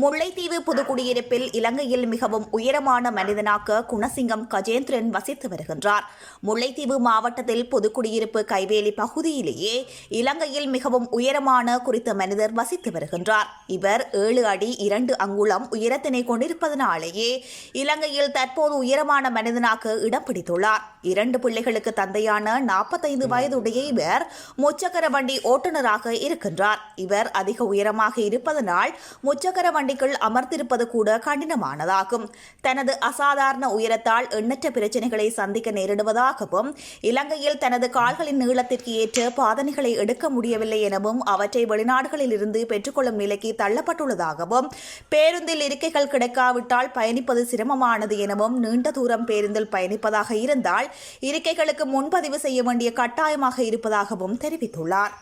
முல்லைத்தீவு புதுக்குடியிருப்பில் இலங்கையில் மிகவும் உயரமான மனிதனாக குணசிங்கம் கஜேந்திரன் வசித்து வருகின்றார். முல்லைத்தீவு மாவட்டத்தில் புதுக்குடியிருப்பு கைவேலி பகுதியிலேயே இலங்கையில் மிகவும் உயரமான குறித்த மனிதர் வசித்து வருகின்றார். இவர் ஏழு அடி இரண்டு அங்குளம் உயரத்தினை கொண்டிருப்பதனாலேயே இலங்கையில் தற்போது உயரமான மனிதனாக இடம் பிடித்துள்ளார். இரண்டு பிள்ளைகளுக்கு தந்தையான நாற்பத்தைந்து வயதுடைய இவர் முச்சக்கர வண்டி ஓட்டுநராக இருக்கின்றார். இவர் அதிக உயரமாக இருப்பதனால் முச்சக்கர வண்டி வண்டிக்குள் அமர்ந்திருப்பது கூட கடினமானதாகும். தனது அசாதாரண உயரத்தால் எண்ணற்ற பிரச்சனைகளை சந்திக்க நேரிடுவதாகவும் இலங்கையில் தனது கால்களின் நீளத்திற்கு ஏற்ற பாதனைகளை எடுக்க முடியவில்லை எனவும் அவற்றை வெளிநாடுகளில் இருந்து பெற்றுக்கொள்ளும் நிலைக்கு தள்ளப்பட்டுள்ளதாகவும் பேருந்தில் இருக்கைகள் கிடைக்காவிட்டால் பயணிப்பது சிரமமானது எனவும் நீண்ட தூரம் பேருந்தில் பயணிப்பதாக இருந்தால் இருக்கைகளுக்கு முன்பதிவு செய்ய வேண்டிய கட்டாயமாக இருப்பதாகவும் தெரிவித்துள்ளார்.